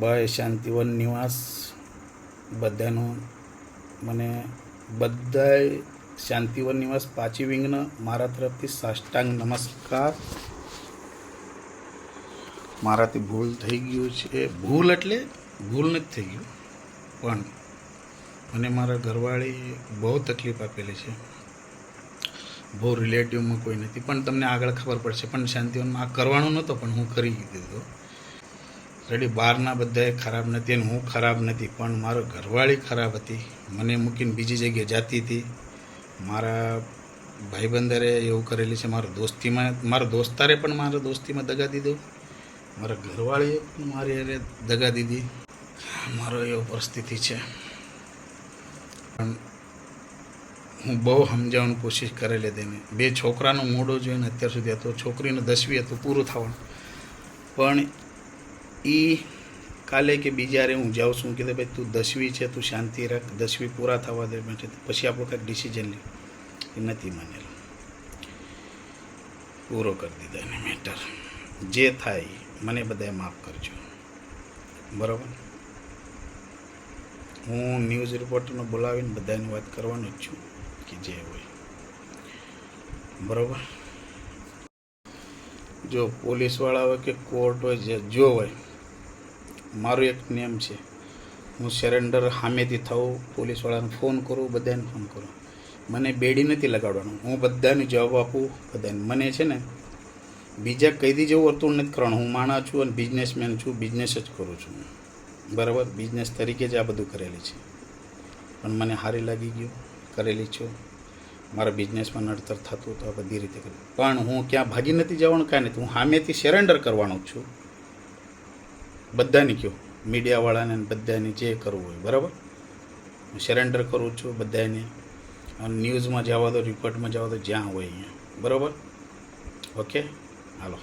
By Shantivan નિવાસ, બધાનું મને બધાય શાંતિવન નિવાસ, પાછી વિંગને મારા તરફથી સાષ્ટાંગ નમસ્કાર. મારાથી ભૂલ થઈ ગયું છે. ભૂલ એટલે ભૂલ નથી થઈ ગયું, પણ મને મારા ઘરવાળી બહુ તકલીફ આપેલી છે. બહુ રિલેટિવમાં કોઈ નથી, પણ તમને આગળ ખબર પડશે, પણ શાંતિવનમાં આ કરવાનું નહોતો, પણ હું કરી દીધું. રેડી બહારના બધાએ ખરાબ નથી અને હું ખરાબ નથી, પણ મારો ઘરવાળી ખરાબ હતી. મને મૂકીને બીજી જગ્યાએ જાતી હતી. મારા ભાઈબંદરે એવું કરેલી છે, મારો દોસ્તીમાં, મારા દોસ્તારે પણ મારા દોસ્તીમાં દગા દીધો. મારા ઘરવાળીએ પણ મારી અરે દગા દીધી. મારો એવો પરિસ્થિતિ છે. પણ હું બહુ સમજાવવાની કોશિશ કરેલી તેને બે છોકરાનો મોડો જોઈને અત્યાર સુધી હતો. છોકરીને દસવી હતું, પૂરું થવાનું. પણ એ કાલે કે બીજારે હું જાઉં છું કે ભાઈ, તું દસવી છે, તું શાંતિ રાખ દસવી પૂરા થવા દે માટે. પછી આપણું કાંઈક ડિસિઝન લે એ નથી માનેલું. પૂરો કરી દીધો એને મેટર જે થાય, મને બધાએ માફ કરજો. બરાબર? હું ન્યૂઝ રિપોર્ટરને બોલાવીને બધાની વાત કરવાનો જ છું કે જે હોય. બરાબર? જો પોલીસવાળા હોય કે કોર્ટ હોય, જે જો હોય મારો એક નિયમ છે. હું સરેન્ડર સામેથી થવું, પોલીસવાળાને ફોન કરું, બધાને ફોન કરું. મને બેડી નથી લગાડવાનું. હું બધાને જવાબ આપું, બધાને. મને છે ને, બીજા કઈથી જેવું વર્તુળ નથી કરવાનું. હું માણસ છું અને બિઝનેસમેન છું બિઝનેસ જ કરું છું. બરાબર? બિઝનેસ તરીકે જ આ બધું કરેલી છે. પણ મને સારી લાગી ગયું, કરેલી છું. મારા બિઝનેસમાં નડતર થતું તો આ બધી રીતે કર્યું પણ હું ક્યાં ભાગી નથી જવાનું કાંઈ નથી? હું સામેથી સરેન્ડર કરવાનો છું. બધાને કહો. મીડિયાવાળાને બધાને જે કરવું હોય, બરાબર? હું સરેન્ડર કરું છું બધાને. અને ન્યૂઝમાં જવા દો રિપોર્ટમાં જવા દો, જ્યાં હોય અહીંયા. બરાબર? Okay hello.